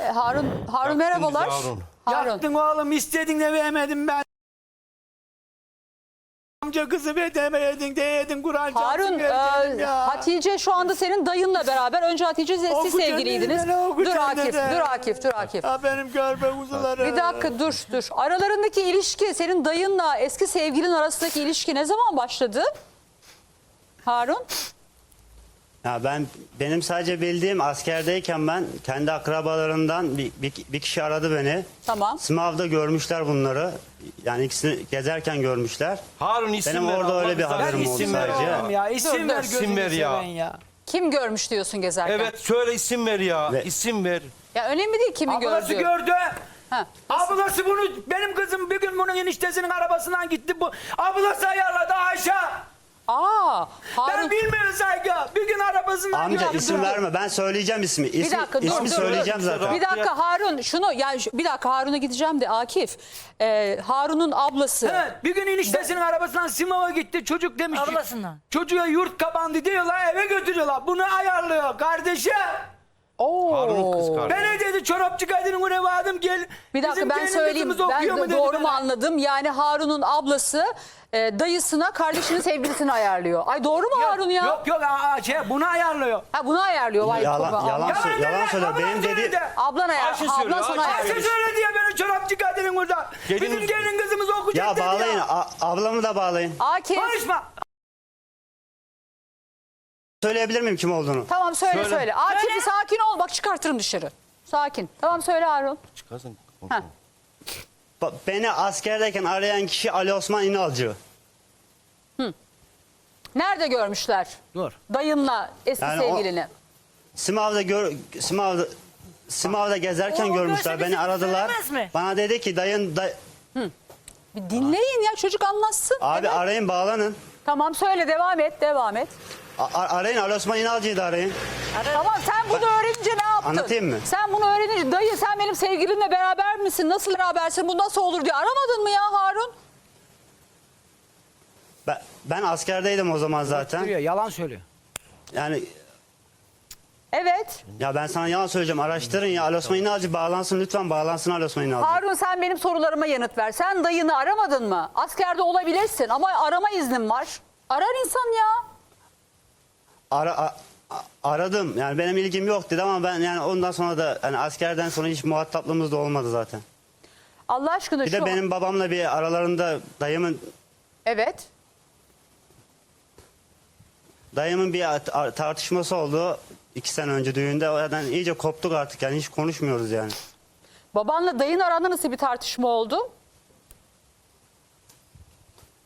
E, Harun, Harun merhabalar. Harun. Harun. Yaktın oğlum istedin de vermedim ben. Amca kızı veremedin deyedin Kur'an Harun, e, ya. Hatice şu anda senin dayınla beraber. Önce Hatice siz Oku sevgiliydiniz. kendini, oku Dur Akif, kendini. dur Akif, dur Akif. Ha benim görme kuzularım. Bir dakika dur, dur. Aralarındaki ilişki, senin dayınla eski sevgilin arasındaki ilişki ne zaman başladı? Harun? Ya ben benim sadece bildiğim askerdeyken ben kendi akrabalarından bir, bir, bir kişi aradı beni. Tamam. Smav'da görmüşler bunları. Yani ikisini gezerken görmüşler. Harun isim Benim ver. orada Allah öyle bir haberim oldu İsim ver sadece. oğlum ya. İsim Dur, ver dur. gözünü İsim ver ya. seven ya. Kim görmüş diyorsun gezerken? Evet söyle isim ver ya. Ve- İsim ver. Ya önemli değil kimi Ablası gördüğü. gördü. Ha. Ablası bunu benim kızım bir gün bunun eniştesinin arabasından gitti bu. Ablası ayarladı Ayşe. Aa, Ben Harun. bilmiyorum saygı. Bir gün arabasından Amca gitti. isim verme ben söyleyeceğim ismi. Bir İsmi, dakika dur, ismi dur, söyleyeceğim dur. zaten. Bir dakika Harun şunu yani şu- bir dakika Harun'a gideceğim de Akif. Ee, Harun'un ablası. Evet, bir gün eniştesinin arabasından Simav'a gitti. Çocuk demiş ki, Ablasından. Çocuğa yurt kapandı diyorlar eve götürüyorlar. Bunu ayarlıyor kardeşi. Oo. Harun'un kız kardeşi. Ben ne dedi çorapçı kadının oraya vardım gel. Bir dakika bizim ben gelin söyleyeyim. kızımız Ben okuyor mu de dedi doğru mu bana. anladım? Yani Harun'un ablası e, dayısına kardeşinin sevgilisini ayarlıyor. Ay doğru mu Harun ya? Yok yok aa, şey, bunu ayarlıyor. Ha bunu ayarlıyor. Vay Yalan- baba. yalan- Abla- sö- yalan söyle. Benim dedi-. Ablan ayar. Ayşe Ablan söylüyor, sana Ayşe ayarlıyor. Ayşe söyledi ya beni çorapçı kadının orada. Gelin- Bizim gelin kızımız okuyacak Ya dedi bağlayın a- ablamı da bağlayın. Akif. Konuşma. Söyleyebilir miyim kim olduğunu? Tamam söyle söyle. Söyle. Akif Söyle. bir sakin ol. Bak çıkartırım dışarı. Sakin. Tamam söyle Harun. Çıkarsın. Ha. Ba- Beni askerdeyken arayan kişi Ali Osman İnalcı. Nerede görmüşler? Dur. Dayınla eski Yani o- sevgilini. Simav'da gör Simav'da Simav'da gezerken O görmüşler. görse Beni bizi aradılar. söylemez mi? Bana dedi ki dayın day- Bir dinleyin ya çocuk anlatsın. abi Evet. arayın bağlanın. Tamam söyle devam et devam et. A- arayın Ali Osman İnalcı'yı da arayın. Tamam sen bunu öğrenince ne yaptın? Anlatayım mı? Sen bunu öğrenince dayı sen benim sevgilimle beraber misin? Nasıl berabersin? Bu nasıl olur diye aramadın mı ya Harun? Ben, ben askerdeydim o zaman zaten. Duruyor, yalan söylüyor. Yani Evet. ya ben sana yalan söyleyeceğim. Araştırın ya. Ali Osman İnalcı bağlansın lütfen bağlansın Ali Osman İnalcı. Harun sen benim sorularıma yanıt ver. Sen dayını aramadın mı? Askerde olabilirsin ama arama iznin var. Arar insan ya. Ara, a- aradım. Yani benim ilgim yok dedi ama ben yani ondan sonra da hani askerden sonra hiç muhataplığımız da olmadı zaten. Allah aşkına Bir şu de benim babamla bir aralarında dayımın Evet. dayımın bir at- tartışması oldu. iki sene önce düğünde. O yüzden iyice koptuk artık yani hiç konuşmuyoruz yani. Babanla dayın aranda nasıl bir tartışma oldu?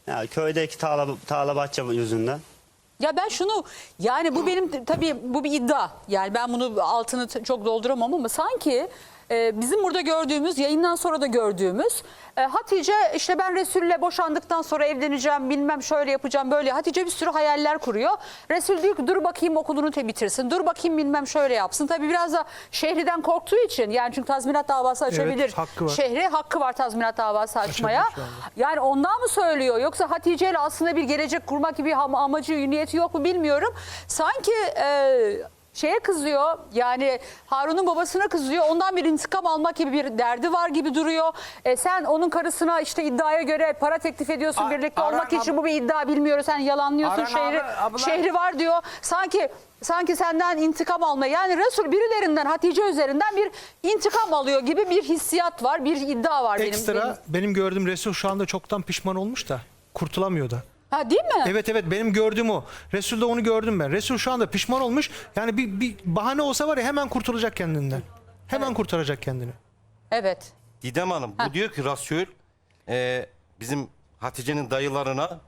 Yani köydeki tağla, tağla bahçe yüzünden. Ya ben şunu yani bu benim tabii bu bir iddia. Yani ben bunu altını çok dolduramam ama sanki e, bizim burada gördüğümüz yayından sonra da gördüğümüz e, Hatice işte ben Resul'le boşandıktan sonra evleneceğim bilmem şöyle yapacağım böyle. Hatice bir sürü hayaller kuruyor. Resul diyor ki dur bakayım okulunu bitirsin. Dur bakayım bilmem şöyle yapsın. Tabii biraz da Şehri'den korktuğu için yani çünkü tazminat davası açabilir. hakkı var. Şehri hakkı var tazminat davası açmaya. Yani ondan mı söylüyor yoksa Hatice ile aslında bir gelecek kurmak gibi amacı, niyeti yok mu bilmiyorum. Sanki e, şeye kızıyor yani Harun'un babasına kızıyor ondan bir intikam almak gibi bir derdi var gibi duruyor. E, sen onun karısına işte iddiaya göre para teklif ediyorsun A- birlikte Aran olmak için bu bir iddia bilmiyoruz sen yalanlıyorsun Aran şehri, abi- abla- şehri var diyor. Sanki sanki senden intikam alma yani Resul birilerinden Hatice üzerinden bir intikam alıyor gibi bir hissiyat var bir iddia var benim. Ekstra benim. benim, gördüğüm Resul şu anda çoktan pişman olmuş da kurtulamıyor da. Ha değil mi? Evet evet benim gördüğüm o. Resul'de onu gördüm ben. Resul şu anda pişman olmuş. Yani bir, bir bahane olsa var ya hemen kurtulacak kendinden. Hemen kurtaracak kendini. Evet. Didem Hanım bu diyor ki Rasyol e, bizim Hatice'nin dayılarına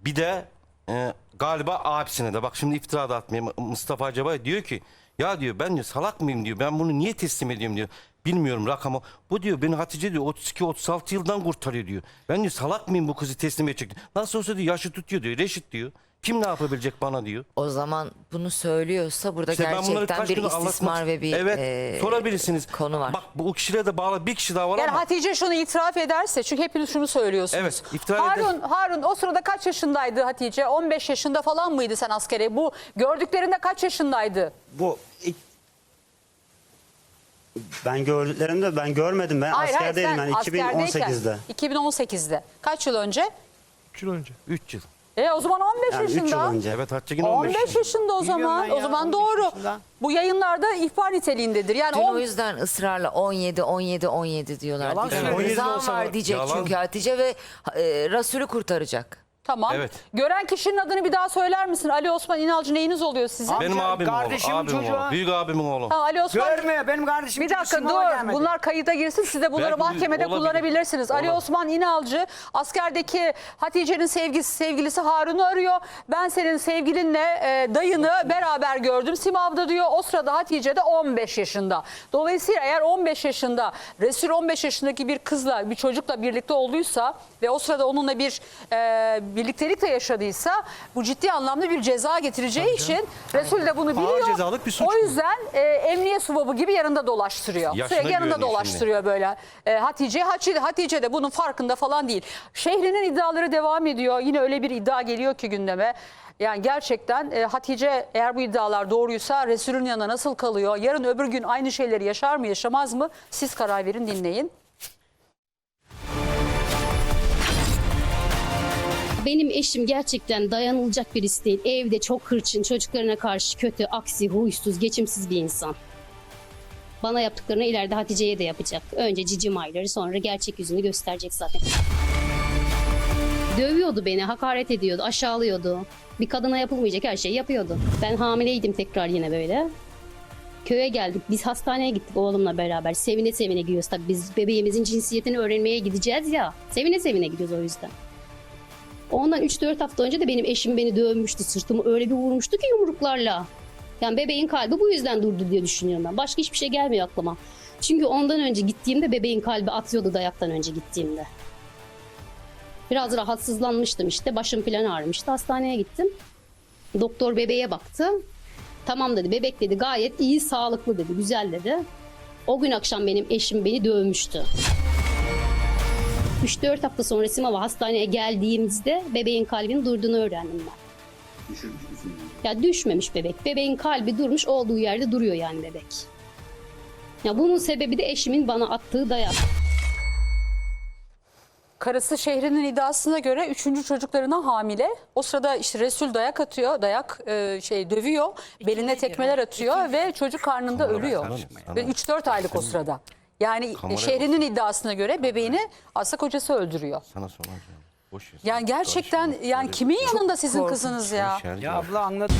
bir de e, galiba abisine de bak şimdi iftira da atmayayım Mustafa Acaba diyor ki ya diyor ben diyor salak mıyım diyor ben bunu niye teslim ediyorum diyor. Bilmiyorum rakamı. Bu diyor beni Hatice diyor 32-36 yıldan kurtarıyor diyor. Ben diyor salak mıyım bu kızı teslim edecek. Nasıl olsa diyor yaşı tutuyor diyor. Reşit diyor. Kim ne yapabilecek bana diyor. O zaman bunu söylüyorsa burada İşte ben bunları gerçekten kaç bir anlatmak- istismar ve bir evet, e, sorabilirsiniz. konu var. Bak bu kişiyle de bağlı bir kişi daha var Yani ama. Hatice şunu itiraf ederse çünkü hepiniz şunu söylüyorsunuz. Evet, itiraf Harun, Harun o sırada kaç yaşındaydı Hatice? 15 yaşında falan mıydı sen askere? Bu gördüklerinde kaç yaşındaydı? Bu ilk- Ben gördüklerimde ben görmedim. Ben askerdeydim ben askerdeyken, 2018'de. 2018'de. Kaç yıl önce? 3 yıl önce. 3 yıl. E o zaman 15 Yani 3 yıl yaşında. önce. Evet Hatice yine 15. 15 yaşında o Biliyorum zaman. ben ya, O zaman 15 doğru. yaşında. Bu yayınlarda ihbar niteliğindedir. Yani Dün on- o yüzden ısrarla 17 17 17 diyorlar. Yalan Bir söylüyor. Rızam 17 olsa var diyecek Yalan. çünkü Hatice ve e, Rasul'ü kurtaracak. Tamam. Evet. Gören kişinin adını bir daha söyler misin? Ali Osman İnalcı neyiniz oluyor sizin? Benim Amca, abimin oğlu. çocuğu. oğlu. Büyük abimin oğlu. Ha, Ali Osman Görmüyor benim kardeşim. Bir dakika dur. gelmedi. Bunlar kayıta girsin. Siz de bunları Belki mahkemede olabilir. kullanabilirsiniz. Ali Olabilir. Osman İnalcı askerdeki Hatice'nin sevgisi, sevgilisi Harun'u arıyor. Ben senin sevgilinle e, dayını beraber gördüm Simav'da diyor. O sırada Hatice de 15 yaşında. Dolayısıyla eğer 15 yaşında Resul 15 yaşındaki bir kızla bir çocukla birlikte olduysa ve o sırada onunla bir e, birliktelik de yaşadıysa bu ciddi anlamda bir ceza getireceği için Resul de bunu biliyor. cezalık bir suç o yüzden e, emniyet subabı gibi yanında dolaştırıyor. Yaşına Sürekli yanında dolaştırıyor böyle. E, Hatice, Hatice, Hatice de bunun farkında falan değil. Şehrinin iddiaları devam ediyor. Yine öyle bir iddia geliyor ki gündeme. Yani gerçekten e, Hatice eğer bu iddialar doğruysa Resul'ün yanına nasıl kalıyor? Yarın öbür gün aynı şeyleri yaşar mı yaşamaz mı? Siz karar verin dinleyin. Benim eşim gerçekten dayanılacak birisi değil. Evde çok hırçın, çocuklarına karşı kötü, aksi, huysuz, geçimsiz bir insan. Bana yaptıklarını ileride Hatice'ye de yapacak. Önce cicim ayları sonra gerçek yüzünü gösterecek zaten. Dövüyordu beni, hakaret ediyordu, aşağılıyordu. Bir kadına yapılmayacak her şeyi yapıyordu. Ben hamileydim tekrar yine böyle. Köye geldik. Biz hastaneye gittik oğlumla beraber. Sevine sevine gidiyoruz tabii. Biz bebeğimizin cinsiyetini öğrenmeye gideceğiz ya. Sevine sevine gidiyoruz o yüzden. Ondan 3-4 hafta önce de benim eşim beni dövmüştü. Sırtımı öyle bir vurmuştu ki yumruklarla. Yani bebeğin kalbi bu yüzden durdu diye düşünüyorum ben. Başka hiçbir şey gelmiyor aklıma. Çünkü ondan önce gittiğimde bebeğin kalbi atıyordu dayaktan önce gittiğimde. Biraz rahatsızlanmıştım işte. Başım falan ağrımıştı. Hastaneye gittim. Doktor bebeğe baktı. Tamam dedi bebek dedi gayet iyi sağlıklı dedi güzel dedi. O gün akşam benim eşim beni dövmüştü. 3-4 hafta sonra Simava hastaneye geldiğimizde bebeğin kalbinin durduğunu öğrendim ben. Ya düşmemiş bebek. Bebeğin kalbi durmuş olduğu yerde duruyor yani bebek. Ya bunun sebebi de eşimin bana attığı dayak. Karısı şehrinin iddiasına göre üçüncü çocuklarına hamile. O sırada işte Resul dayak atıyor, dayak e, şey dövüyor, beline tekmeler atıyor ve çocuk karnında ölüyor. sana- Ve 3-4 aylık o sırada. Yani Kameraya şehrinin iddiasına göre bebeğini aslında kocası öldürüyor. Sana soracağım. Boş ver. Yani gerçekten yani kimin yanında sizin kızınız ya? Ya abla anlat.